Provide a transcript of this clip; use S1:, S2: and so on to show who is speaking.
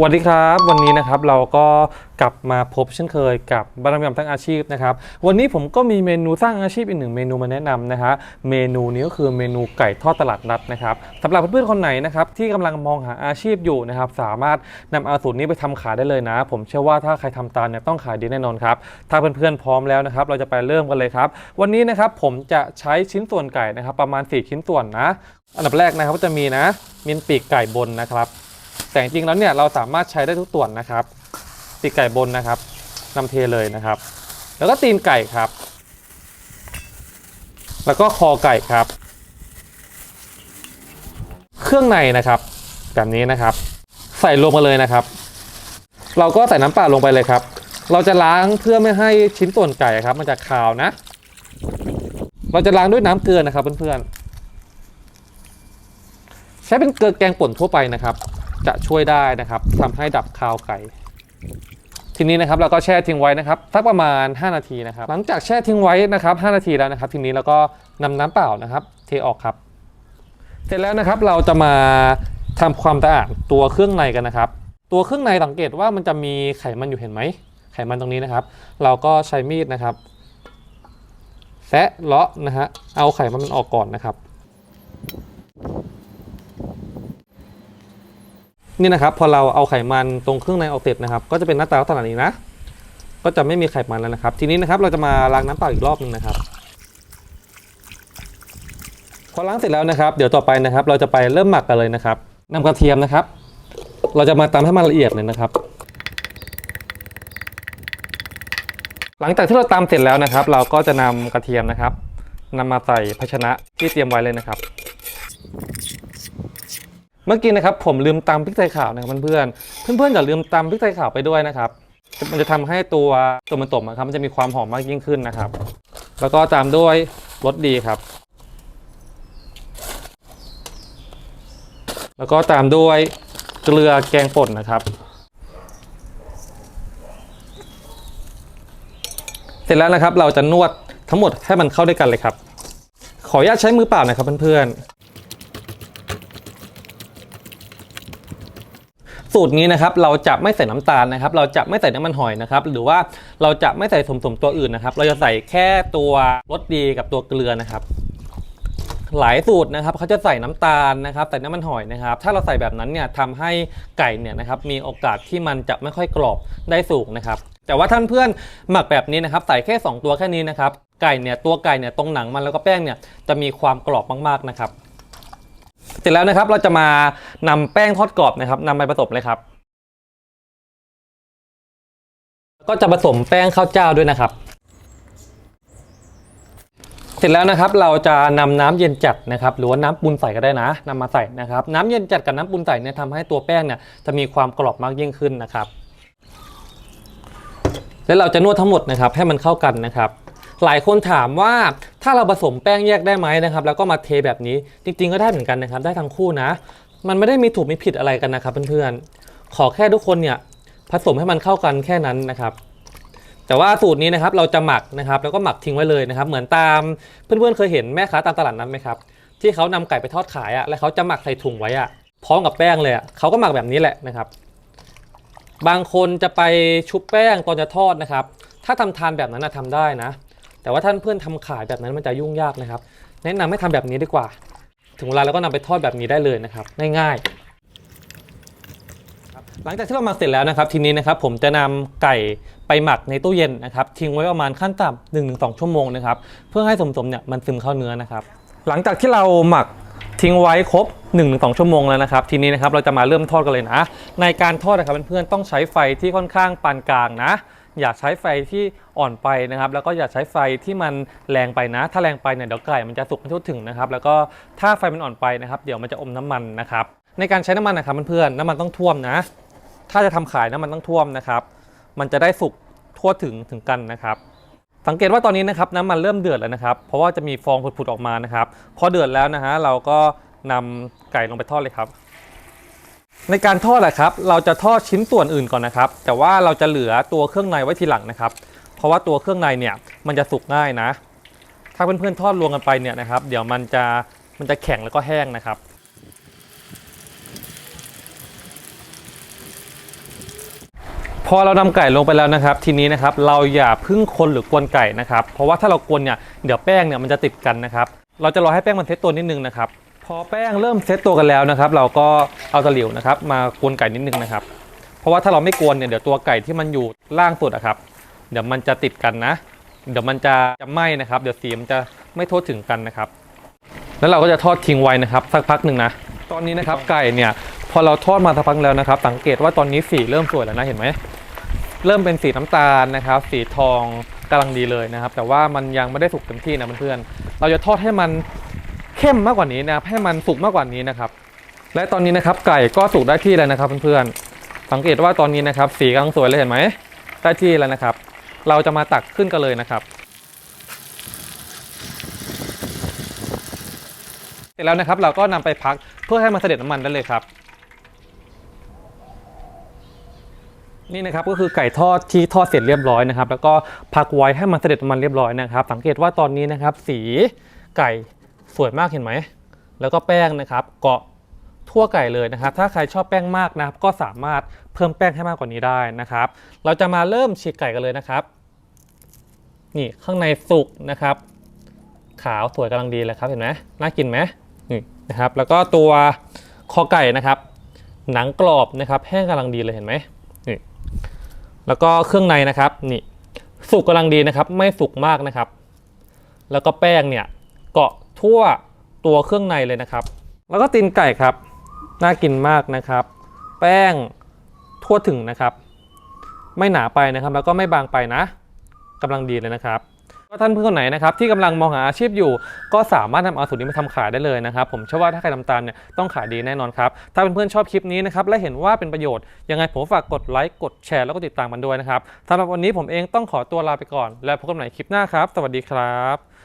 S1: สวัสดีครับ วันนี้นะครับเราก็กลับมาพบเช่นเคยกับบารมียำทั้งอาชีพนะครับวันนี้ผมก็มีเมนูสร้างอาชีพอีกหนึ่งเมนูมาแนะนำนะฮะเมนูนี้ก็คือเมนูไก่ทอดตลาดนัดนะครับสำหรับเพื่อนๆคนไหนนะครับที่กำลังมองหาอาชีพอยู่นะครับสามารถนำเอาสูตรนี้ไปทำขายได้เลยนะ ผมเชื่อว่าถ้าใครทำตามเนี่ยต้องขายดีแน่นอนครับถ้าเพื่อนๆพร้อมแล้วนะครับเราจะไปเริ่มกันเลยครับวันนี้นะครับผมจะใช้ชิ้นส่วนไก่นะครับประมาณ 4 ชิ้นส่วนนะ อันดับแรกนะครับก็จะมีนะมีปีกไก่บนนะครับ แต่จริงแล้วเนี่ยเราสามารถใช้ได้ทุกส่วนนะครับปีไก่บนนะครับนำเทเลยนะครับ แล้วก็ตีนไก่ครับ แล้วก็คอไก่ครับ เครื่องในนะครับแบบนี้นะครับ ใส่รวมกันเลยนะครับ เราก็ใส่น้ำเปล่าลงไปเลยครับ เราจะล้างเพื่อไม่ให้ชิ้นส่วนไก่ครับ มันจะขาวนะ เราจะล้างด้วยน้ำเกลือนะครับเพื่อนๆใช้เป็นเกลือแกงป่นทั่วไปนะครับ จะช่วยได้นะครับทำให้ดับคาวไก่ทีนี้นะครับเราก็แช่ทิ้งไว้นะครับสักประมาณ 5 นาทีนะครับ หลังจากแช่ทิ้งไว้นะครับ 5 นาทีแล้วนะครับ ทีนี้เราก็นำน้ำเปล่านะครับ เทออกครับ เสร็จแล้วนะครับเราจะมาทำความสะอาดตัวเครื่องในกันนะครับ ตัวเครื่องในสังเกตว่ามันจะมีไขมันอยู่เห็นไหมไขมันตรงนี้นะครับ เราก็ใช้มีดนะครับแซะเลาะนะฮะเอาไขมันมันออกก่อนนะครับ นี่นะครับพอเราเอาไขมันตรงเครื่องในออกเสร็จนะครับ ก็จะเป็นหน้าตาลักษณะนี้นะ ก็จะไม่มีไขมันแล้วนะครับ ทีนี้นะครับเราจะมาล้างน้ำเปล่าอีกรอบหนึ่งนะครับ พอล้างเสร็จแล้วนะครับ เดี๋ยวต่อไปนะครับ เราจะไปเริ่มหมักกันเลยนะครับนำกระเทียมนะครับ เราจะมาตำให้มันละเอียดเลยนะครับ หลังจากที่เราตำเสร็จแล้วนะครับ เราก็จะนำกระเทียมนะครับนำมาใส่ภาชนะที่เตรียมไว้เลยนะครับ เมื่อกี้นะครับผมลืมตำพริกไทยขาวนะครับเพื่อนๆ เพื่อนๆอย่าลืมตำพริกไทยขาวไปด้วยนะครับมันจะทำให้ตัวตัวมันตบนะครับมันจะมีความหอมมากยิ่งขึ้นนะครับ แล้วก็ตามด้วยรสดีครับ แล้วก็ตามด้วยเกลือแกงป่นนะครับ เสร็จแล้วนะครับเราจะนวดทั้งหมดให้มันเข้าด้วยกันเลยครับ ขออนุญาตใช้มือเปล่านะครับเพื่อนๆ สูตรนี้นะครับเราจะไม่ใส่น้ำตาลนะครับ เราจะไม่ใส่น้ำมันหอยนะครับ หรือว่าเราจะไม่ใส่สมสมตัวอื่นนะครับ เราจะใส่แค่ตัวรสดีกับตัวเกลือนะครับ หลายสูตรนะครับเขาจะใส่น้ำตาลนะครับ ใส่น้ำมันหอยนะครับ ถ้าเราใส่แบบนั้นเนี่ยทำให้ไก่เนี่ยนะครับมีโอกาสที่มันจะไม่ค่อยกรอบได้สูงนะครับแต่ว่าท่านเพื่อนหมักแบบนี้นะครับ ใส่แค่ 2 ตัวแค่นี้นะครับไก่เนี่ยตัวไก่เนี่ยตรงหนังมันแล้วก็แป้งเนี่ยจะมีความกรอบมากๆนะครับ ร็จแล้วนะครับ เราจะมานำแป้งทอดกรอบนะครับนำไปผสมเลยครับ ก็จะผสมแป้งข้าวเจ้าด้วยนะครับ เสร็จแล้วนะครับ เราจะนำน้ำเย็นจัดนะครับ หรือว่าน้ำปูนใสก็ได้นะนำมาใส่นะครับ น้ำเย็นจัดกับน้ำปูนใสเนี่ยทำให้ตัวแป้งเนี่ยจะมีความกรอบมากยิ่งขึ้นนะครับ แล้วเราจะนวดทั้งหมดนะครับ ให้มันเข้ากันนะครับ หลายคนถามว่าถ้าเราผสมแป้งแยกได้ไหมนะครับ แล้วก็มาเทแบบนี้จริง ๆ ก็ได้เหมือนกันนะครับ ได้ทั้งคู่นะ มันไม่ได้มีถูกมีผิดอะไรกันนะครับเพื่อนๆ ขอแค่ทุกคนเนี่ยผสมให้มันเข้ากันแค่นั้นนะครับ แต่ว่าสูตรนี้นะครับเราจะหมักนะครับ แล้วก็หมักทิ้งไว้เลยนะครับ เหมือนตามเพื่อนๆเคยเห็นแม่ค้าตามตลาดนั้นไหมครับที่เขานำไก่ไปทอดขายอะ่ะแล้วเขาจะหมักใส่ถุงไว้อะ่ะพร้อมกับแป้งเลยอะ่ะเขาก็หมักแบบนี้แหละนะครับ บางคนจะไปชุบแป้งตอนจะทอดนะครับ ถ้าทำทานแบบนั้นนะทำได้นะ แต่ว่าท่านเพื่อนทำขายแบบนั้นมันจะยุ่งยากนะครับ แนะนำให้ทำแบบนี้ดีกว่า ถึงเวลาเราก็นำไปทอดแบบนี้ได้เลยนะครับ ง่ายๆ หลังจากที่เราหมักเสร็จแล้วนะครับ ทีนี้นะครับผมจะนำไก่ไปหมักในตู้เย็นนะครับ ทิ้งไว้ประมาณขั้นต่ำหนึ่งถึงสองชั่วโมงนะครับ เพื่อให้สมสมเนี่ยมันซึมเข้าเนื้อนะครับ หลังจากที่เราหมักทิ้งไว้ครบ1นถึงสชั่วโมงแล้วนะครับ ทีนี้นะครับเราจะมาเริ่มทอดกันเลยนะ ในการทอดนะครับเพื่อนๆต้องใช้ไฟที่ค่อนข้างปานกลางนะ อย่าใช้ไฟที่อ่อนไปนะครับ แล้วก็อย่าใช้ไฟที่มันแรงไปนะ ถ้าแรงไปเนี่ยเดี๋ยวไก่มันจะสุกไม่ทั่วถึงนะครับ แล้วก็ถ้าไฟมันอ่อนไปนะครับ เดี๋ยวมันจะอมน้ำมันนะครับ ในการใช้น้ำมันนะครับเพื่อนๆน้ำมันต้องท่วมนะ ถ้าจะทำขายน้ำมันต้องท่วมนะครับ มันจะได้สุกทั่วถึงถึงกันนะครับสังเกตว่าตอนนี้นะครับน้ำมันเริ่มเดือดแล้วนะครับ เพราะว่าจะมีฟองผุดๆออกมานะครับ พอเดือดแล้วนะฮะเราก็นำไก่ลงไปทอดเลยครับ ในการทอดแหละครับ เราจะทอดชิ้นส่วนอื่นก่อนนะครับ แต่ว่าเราจะเหลือตัวเครื่องในไว้ทีหลังนะครับ เพราะว่าตัวเครื่องในเนี่ยมันจะสุกง่ายนะ ถ้าเพื่อนๆทอดรวมกันไปเนี่ยนะครับ เดี๋ยวมันจะมันจะแข็งแล้วก็แห้งนะครับ พอเรานำไก่ลงไปแล้วนะครับ ทีนี้นะครับเราอย่าพึ่งคนหรือกวนไก่นะครับ เพราะว่าถ้าเรากวนเนี่ยเดี๋ยวแป้งเนี่ยมันจะติดกันนะครับ เราจะรอให้แป้งมันเซตตัวนิดนึงนะครับ พอแป้งเริ่มเซตตัวกันแล้วนะครับ เราก็เอาตะหลิวนะครับ มากวนไก่นิดนึงนะครับ เพราะว่าถ้าเราไม่กวนเนี่ยเดี๋ยวตัวไก่ที่มันอยู่ล่างสุดอะครับ เดี๋ยวมันจะติดกันนะ เดี๋ยวมันจะจะไหม้นะครับ เดี๋ยวสีมันจะไม่ทั่วถึงกันนะครับ แล้วเราก็จะทอดทิ้งไว้นะครับ สักพักหนึ่งนะ ตอนนี้นะครับไก่เนี่ยพอเราทอดมาสักพักแล้วนะครับ สังเกตว่าตอนนี้สีเริ่มสวยแล้วนะเห็นไหมเริ่มเป็นสีน้ำตาลนะครับ สีทองกำลังดีเลยนะครับ แต่ว่ามันยังไม่ได้สุกเต็มที่นะเพื่อนๆเราจะทอดให้มัน เข้มมากกว่านี้นะครับให้มันสุกมากกว่านี้นะครับ และตอนนี้นะครับไก่ก็สุกได้ที่แล้วนะครับเพื่อนๆสังเกตว่าตอนนี้นะครับ สีกำลังสวยเลยเห็นไหมได้ที่แล้วนะครับ เราจะมาตักขึ้นกันเลยนะครับเสร็จแล้วนะครับเราก็นำไปพักเพื่อให้มันเสด็จน้ำมันได้เลยครับ นี่นะครับก็คือไก่ทอดที่ทอดเสร็จเรียบร้อยนะครับ แล้วก็พักไว้ให้มันเสด็จน้ำมันเรียบร้อยนะครับ สังเกตว่าตอนนี้นะครับ สีไก่ สวยมากเห็นไหม แล้วก็แป้งนะครับ เกาะทั่วไก่เลยนะครับ ถ้าใครชอบแป้งมากนะครับ ก็สามารถเพิ่มแป้งให้มากกว่านี้ได้นะครับ เราจะมาเริ่มฉีกไก่กันเลยนะครับ นี่ข้างในสุกนะครับ ขาวสวยกำลังดีเลยครับเห็นไหมน่ากินไหมนี่นะครับ แล้วก็ตัวคอไก่นะครับ หนังกรอบนะครับ แห้งกำลังดีเลยเห็นไหมนี่แล้วก็เครื่องในนะครับนี่สุกกำลังดีนะครับ ไม่สุกมากนะครับ แล้วก็แป้งเนี่ยเกาะ ทั่วตัวเครื่องในเลยนะครับ แล้วก็ตีนไก่ครับ น่ากินมากนะครับ แป้งทั่วถึงนะครับ ไม่หนาไปนะครับ แล้วก็ไม่บางไปนะกำลังดีเลยนะครับก็ท่านเพื่อนคนไหนนะครับที่กำลังมองหาอาชีพอยู่ ก็สามารถนำเอาสูตรนี้มาทำขายได้เลยนะครับ ผมเชื่อว่าถ้าใครทำตามเนี่ยต้องขายดีแน่นอนครับ ถ้าเพื่อนๆชอบคลิปนี้นะครับและเห็นว่าเป็นประโยชน์ ยังไงผมฝากกดไลค์กดแชร์แล้วก็ติดตามมันด้วยนะครับสำหรับวันนี้ผมเองต้องขอตัวลาไปก่อน แล้วพบกันใหม่คลิปหน้าครับ สวัสดีครับ